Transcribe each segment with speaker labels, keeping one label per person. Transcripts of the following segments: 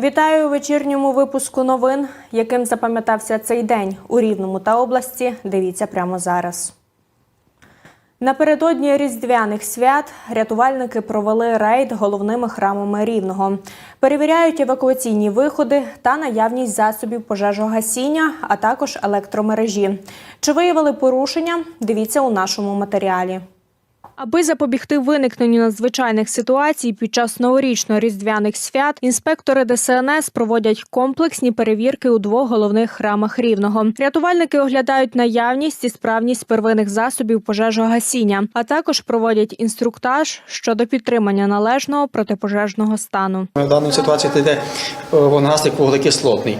Speaker 1: Вітаю у вечірньому випуску новин. Яким запам'ятався цей день у Рівному та області. Дивіться прямо зараз. Напередодні різдвяних свят рятувальники провели рейд головними храмами Рівного. Перевіряють евакуаційні виходи та наявність засобів пожежогасіння, а також електромережі. Чи виявили порушення? Дивіться у нашому матеріалі. Аби запобігти виникненню надзвичайних ситуацій під час новорічно-різдвяних свят, інспектори ДСНС проводять комплексні перевірки у двох головних храмах рівного. Рятувальники оглядають наявність і справність первинних засобів пожежогасіння, а також проводять інструктаж щодо підтримання належного протипожежного стану.
Speaker 2: В даній ситуації йде е, вогнегасник вуглекислотний.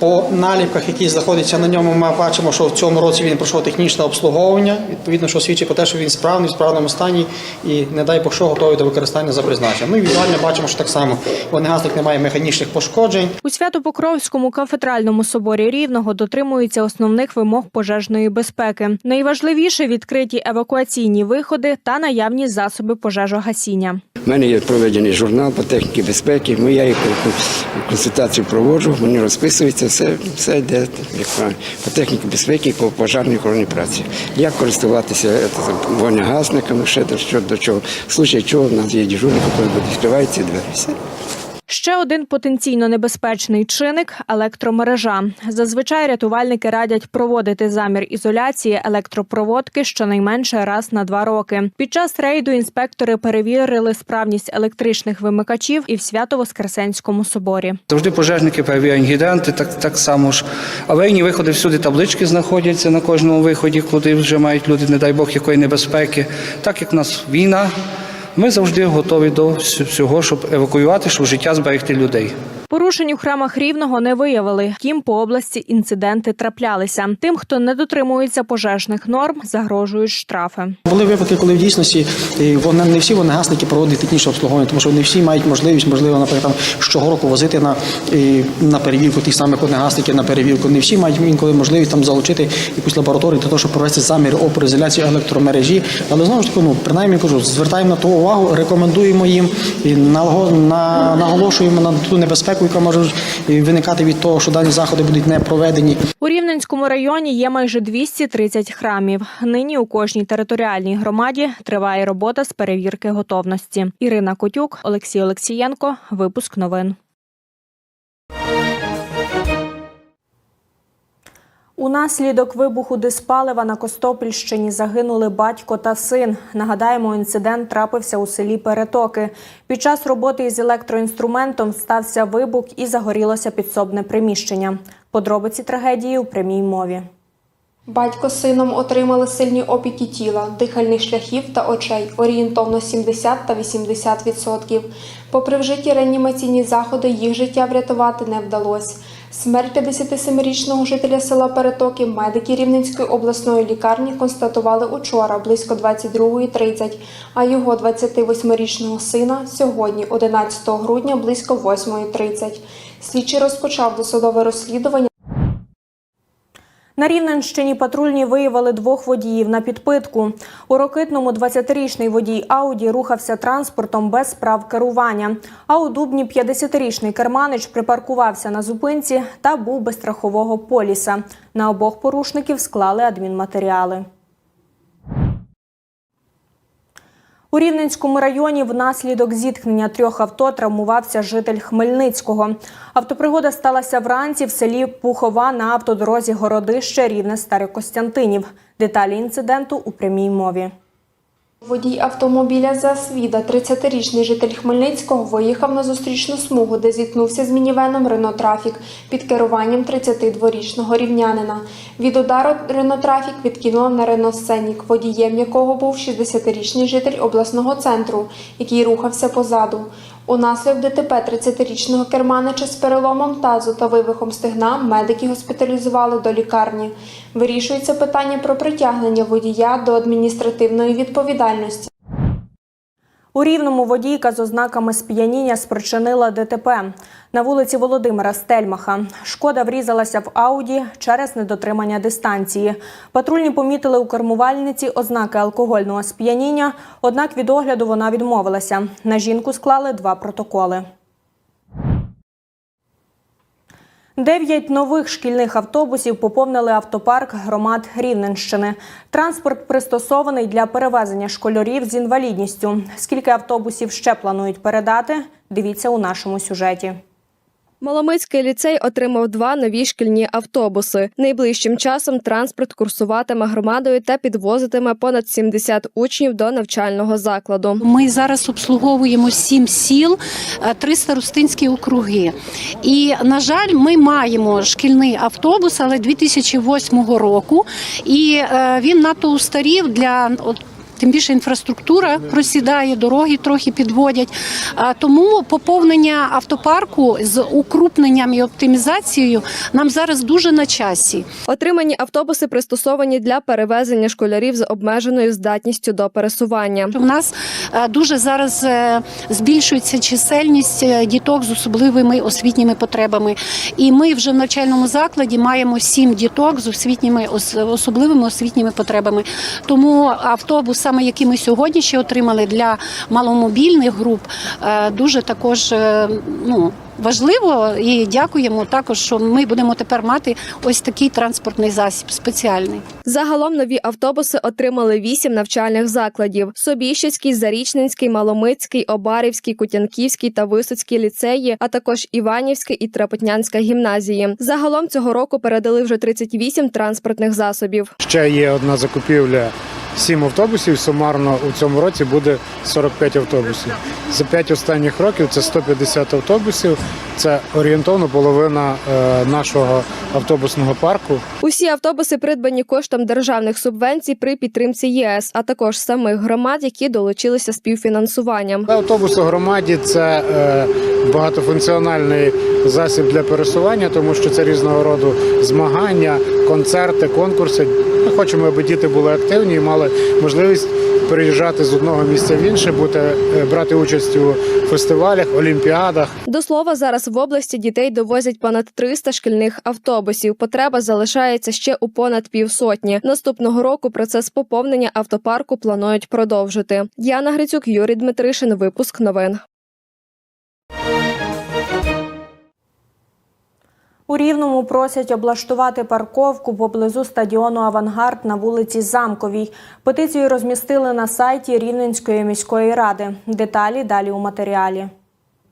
Speaker 2: По наліпках, які знаходяться на ньому, ми бачимо, що в цьому році він пройшов технічне обслуговування. Відповідно, що свідчить про те, що він справний, в справному стані і, не дай Бог, що готовий до використання за призначенням. Ну і візуально бачимо, що так само вогнегасник не має механічних пошкоджень.
Speaker 1: У Свято-Покровському кафедральному соборі Рівного дотримуються основних вимог пожежної безпеки. Найважливіше відкриті евакуаційні виходи та наявність засоби пожежогасіння.
Speaker 3: У мене є проведений журнал по техніці безпеки. Ну, я їх консультацію проводжу, вони розписуються, все, все йде як по техніку безпеки, по пожежній охороні праці. Як користуватися е, вогнегасниками, ще до, що, до чого. В случаї чого в нас є дежурник, який буде відкриває ці двері. Все.
Speaker 1: Ще один потенційно небезпечний чинник електромережа. Зазвичай рятувальники радять проводити замір ізоляції електропроводки щонайменше раз на два роки. Під час рейду інспектори перевірили справність електричних вимикачів і в Свято-Воскресенському соборі.
Speaker 4: Завжди пожежники перевіряють гідранти, так, так само ж. Аварійні виходи всюди таблички знаходяться на кожному виході, куди вже мають люди, не дай Бог, якої небезпеки. Так як в нас війна, ми завжди готові до вс- всього, щоб евакуювати, щоб життя зберегти людей.
Speaker 1: Порушень у храмах рівного не виявили. Втім, по області інциденти траплялися. Тим, хто не дотримується пожежних норм, загрожують штрафи.
Speaker 2: Були випадки, коли в дійсності е, вони не всі вогнегасники проводять технічне обслуговування, тому що не всі мають можливість, можливо, наприклад, там, щороку возити на, е, на перевірку ті самих вогнегасників на перевірку. Не всі мають інколи можливість там залучити якусь лабораторію для того, щоб провести замір опору електромережі. Але знову ж таки, ну принаймні кажу, звертаємо на то увагу, рекомендуємо їм і наго- на, наголошуємо на ту небезпеку, яка може виникати від того, що дані заходи будуть не проведені.
Speaker 1: У Рівненському районі є майже 230 храмів. Нині у кожній територіальній громаді триває робота з перевірки готовності. Ірина Котюк, Олексій Олексієнко. Випуск новин. Унаслідок вибуху диспалива на Костопільщині загинули батько та син. Нагадаємо, інцидент трапився у селі Перетоки. Під час роботи із електроінструментом стався вибух і загорілося підсобне приміщення. Подробиці трагедії у прямій мові.
Speaker 5: Батько з сином отримали сильні опіки тіла, дихальних шляхів та очей орієнтовно 70 та 80 відсотків. Попри вжиті реанімаційні заходи, їх життя врятувати не вдалося. Смерть 57-річного жителя села Перетоки медики Рівненської обласної лікарні констатували учора близько 22.30, а його 28-річного сина сьогодні, 11 грудня, близько 8.30. Слідчий розпочав досудове розслідування.
Speaker 1: На Рівненщині патрульні виявили двох водіїв на підпитку. У Рокитному 20-річний водій Ауді рухався транспортом без прав керування. А у Дубні 50-річний керманич припаркувався на зупинці та був без страхового поліса. На обох порушників склали адмінматеріали. У Рівненському районі внаслідок зіткнення трьох авто травмувався житель Хмельницького. Автопригода сталася вранці в селі Пухова на автодорозі Городище Рівне Старокостянтинів. Деталі інциденту у прямій мові.
Speaker 5: Водій автомобіля Засвіда, 30-річний житель Хмельницького, виїхав на зустрічну смугу, де зіткнувся з мінівеном Рено Трафік під керуванням 32-річного рівнянина. Від удару Рено Трафік відкинуло на Рено Сценік, водієм якого був 60-річний житель обласного центру, який рухався позаду. Унаслідок ДТП 30-річного керманича з переломом тазу та вивихом стегна медики госпіталізували до лікарні. Вирішується питання про притягнення водія до адміністративної відповідальності.
Speaker 1: У Рівному водійка з ознаками сп'яніння спричинила ДТП. На вулиці Володимира Стельмаха. Шкода врізалася в Ауді через недотримання дистанції. Патрульні помітили у кермувальниці ознаки алкогольного сп'яніння, однак від огляду вона відмовилася. На жінку склали два протоколи. Дев'ять нових шкільних автобусів поповнили автопарк громад Рівненщини. Транспорт пристосований для перевезення школярів з інвалідністю. Скільки автобусів ще планують передати? Дивіться у нашому сюжеті.
Speaker 6: Маломицький ліцей отримав два нові шкільні автобуси. Найближчим часом транспорт курсуватиме громадою та підвозитиме понад 70 учнів до навчального закладу.
Speaker 7: Ми зараз обслуговуємо сім сіл, е, три старостинські округи. І, на жаль, ми маємо шкільний автобус, але 2008 року. І е, він надто устарів для Тим більше інфраструктура просідає, дороги трохи підводять. Тому поповнення автопарку з укрупненням і оптимізацією нам зараз дуже на часі.
Speaker 6: Отримані автобуси пристосовані для перевезення школярів з обмеженою здатністю до пересування.
Speaker 7: У нас е, дуже зараз е, збільшується чисельність е, діток з особливими освітніми потребами. І ми вже в навчальному закладі маємо сім діток з освітніми особливими освітніми потребами. Тому автобус, саме який ми сьогодні ще отримали для маломобільних груп, е, дуже також е, ну. Важливо і дякуємо також, що ми будемо тепер мати ось такий транспортний засіб спеціальний.
Speaker 6: Загалом нові автобуси отримали вісім навчальних закладів: Собіщицький, Зарічненський, Маломицький, Обарівський, Кутянківський та Висоцький ліцеї, а також Іванівська і Трапотнянська гімназії. Загалом цього року передали вже 38 транспортних засобів.
Speaker 8: Ще є одна закупівля. Сім автобусів сумарно у цьому році буде 45 автобусів. За 5 останніх років це 150 автобусів. Це орієнтовно половина е, нашого автобусного парку.
Speaker 6: Усі автобуси придбані коштом державних субвенцій при підтримці ЄС, а також самих громад, які долучилися співфінансуванням.
Speaker 8: Автобус у громаді це е, багатофункціональний засіб для пересування, тому що це різного роду змагання, концерти, конкурси. Ми хочемо, аби діти були активні і мали можливість переїжджати з одного місця в інше, бути е, брати участь у фестивалях, олімпіадах.
Speaker 6: До слова, зараз в області дітей довозять понад 300 шкільних автобусів. Потреба залишається ще у понад півсотні. Наступного року процес поповнення автопарку планують продовжити. Діана Грицюк, Юрій Дмитришин. Випуск новин.
Speaker 1: У Рівному просять облаштувати парковку поблизу стадіону Авангард на вулиці Замковій. Петицію розмістили на сайті Рівненської міської ради. Деталі далі у матеріалі.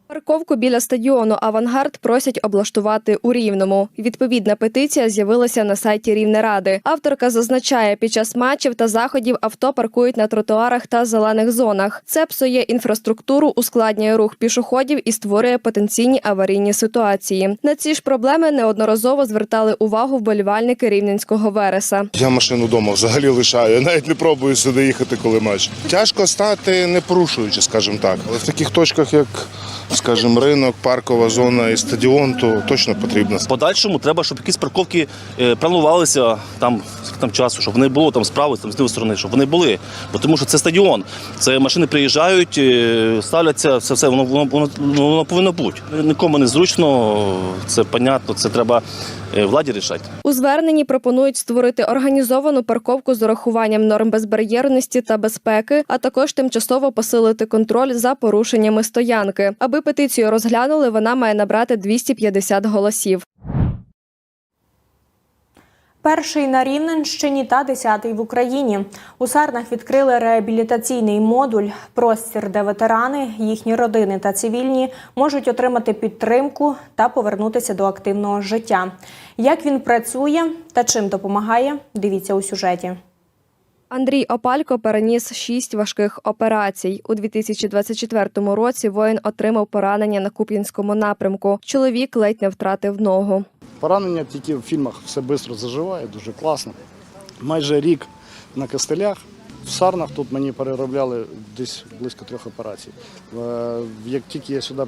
Speaker 6: Парковку біля стадіону Авангард просять облаштувати у Рівному. Відповідна петиція з'явилася на сайті Рівнеради. Авторка зазначає, під час матчів та заходів авто паркують на тротуарах та зелених зонах. Це псує інфраструктуру, ускладнює рух пішоходів і створює потенційні аварійні ситуації. На ці ж проблеми неодноразово звертали увагу вболівальники рівненського вереса.
Speaker 9: Я машину вдома взагалі лишаю. Я навіть не пробую сюди їхати, коли матч. Тяжко стати не порушуючи, скажімо так. Але в таких точках, як, скажімо, ринок, паркова зона і стадіон, то точно потрібно.
Speaker 10: В подальшому треба, щоб якісь парковки е, планувалися там, там часу, щоб вони було там справи, там з іншої сторони, щоб вони були. Бо тому що це стадіон. Це машини приїжджають, е, ставляться, все, все воно, воно, воно, воно повинно бути. Нікому не зручно, це понятно, це треба е, владі рішати.
Speaker 6: У зверненні пропонують створити організовану парковку з урахуванням норм безбар'єрності та безпеки, а також тимчасово посилити контроль за порушеннями стоянки. Аби петицію розглянули, вона має набрати 250 голосів.
Speaker 1: Перший на Рівненщині та десятий в Україні. У Сарнах відкрили реабілітаційний модуль, простір, де ветерани, їхні родини та цивільні можуть отримати підтримку та повернутися до активного життя. Як він працює та чим допомагає, дивіться у сюжеті.
Speaker 6: Андрій Опалько переніс шість важких операцій. У 2024 році воїн отримав поранення на Куп'янському напрямку. Чоловік ледь не втратив ногу.
Speaker 11: Поранення тільки в фільмах все швидко заживає, дуже класно. Майже рік на костелях. В сарнах тут мені переробляли десь близько трьох операцій. Е, Як тільки я сюди е,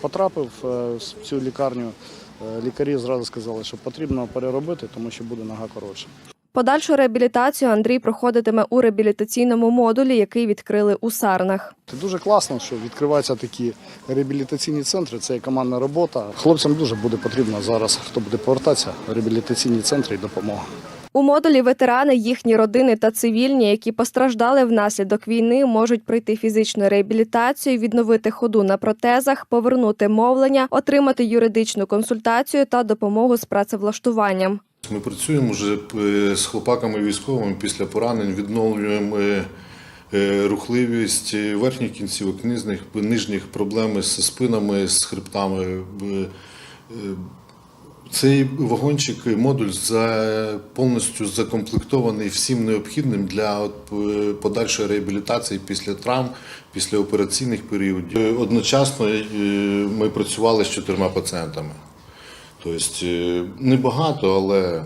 Speaker 11: потрапив е, в цю лікарню, е, лікарі зразу сказали, що потрібно переробити, тому що буде нога коротша.
Speaker 6: Подальшу реабілітацію Андрій проходитиме у реабілітаційному модулі, який відкрили у Сарнах.
Speaker 11: Це дуже класно, що відкриваються такі реабілітаційні центри. Це є командна робота. Хлопцям дуже буде потрібно зараз, хто буде повертатися, реабілітаційні центри і допомога.
Speaker 6: У модулі ветерани, їхні родини та цивільні, які постраждали внаслідок війни, можуть пройти фізичну реабілітацію, відновити ходу на протезах, повернути мовлення, отримати юридичну консультацію та допомогу з працевлаштуванням.
Speaker 12: Ми працюємо вже е, з хлопаками військовими після поранень, відновлюємо е, е, рухливість верхніх кінцівок, нижніх, нижніх проблеми з спинами, з хребтами. Цей вагончик, модуль за, повністю закомплектований всім необхідним для подальшої реабілітації після травм, після операційних періодів. Одночасно ми працювали з чотирма пацієнтами. Тобто е, небагато, але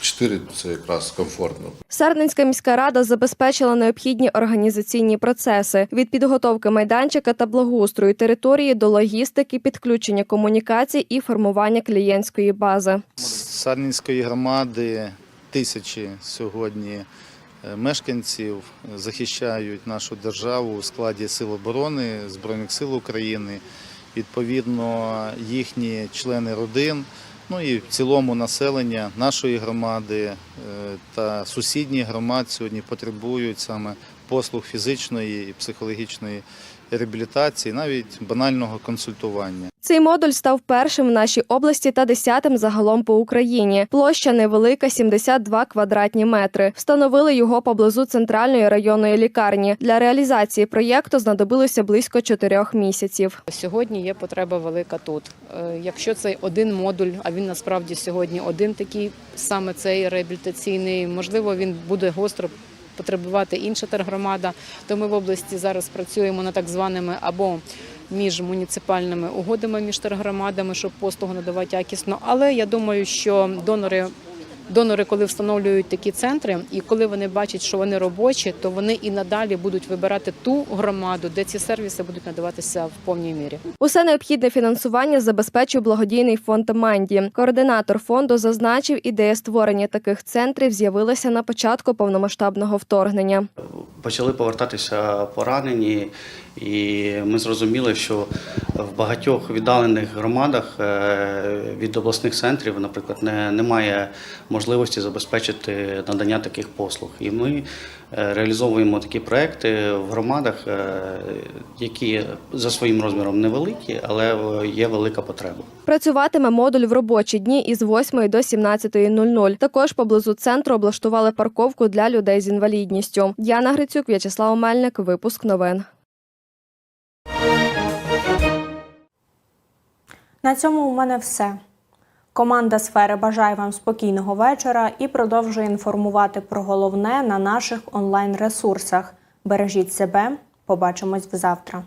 Speaker 12: чотири це якраз комфортно.
Speaker 6: Сарненська міська рада забезпечила необхідні організаційні процеси від підготовки майданчика та благоустрою території до логістики, підключення комунікацій і формування клієнтської бази.
Speaker 13: Сарненської громади тисячі сьогодні е, мешканців захищають нашу державу у складі Сил оборони Збройних сил України. Відповідно, їхні члени родин, ну і в цілому населення нашої громади е, та сусідніх громад сьогодні потребують саме послуг фізичної і психологічної реабілітації, навіть банального консультування.
Speaker 6: Цей модуль став першим в нашій області та десятим загалом по Україні. Площа невелика 72 квадратні метри. Встановили його поблизу центральної районної лікарні. Для реалізації проєкту знадобилося близько чотирьох місяців.
Speaker 14: Сьогодні є потреба велика тут. Е, Якщо цей один модуль, а він насправді сьогодні один такий, саме цей реабілітаційний, можливо, він буде гостро потребувати інша тергромада, то ми в області зараз працюємо над так званими або між муніципальними угодами між тергромадами, щоб послугу надавати якісно. Але я думаю, що донори. Донори, коли встановлюють такі центри, і коли вони бачать, що вони робочі, то вони і надалі будуть вибирати ту громаду, де ці сервіси будуть надаватися в повній мірі.
Speaker 6: Усе необхідне фінансування забезпечив благодійний фонд Манді. Координатор фонду зазначив, ідея створення таких центрів з'явилася на початку повномасштабного вторгнення.
Speaker 15: Почали повертатися поранені, і ми зрозуміли, що в багатьох віддалених громадах е, від обласних центрів, наприклад, не, немає можливості забезпечити надання таких послуг. І ми реалізовуємо такі проекти в громадах, е, які за своїм розміром невеликі, але е, є велика потреба.
Speaker 6: Працюватиме модуль в робочі дні із 8 до 17.00. Також поблизу центру облаштували парковку для людей з інвалідністю. Діана Грицюк, В'ячеслав Мельник. Випуск новин.
Speaker 1: На цьому у мене все. Команда сфери бажає вам спокійного вечора і продовжує інформувати про головне на наших онлайн ресурсах. Бережіть себе. Побачимось завтра.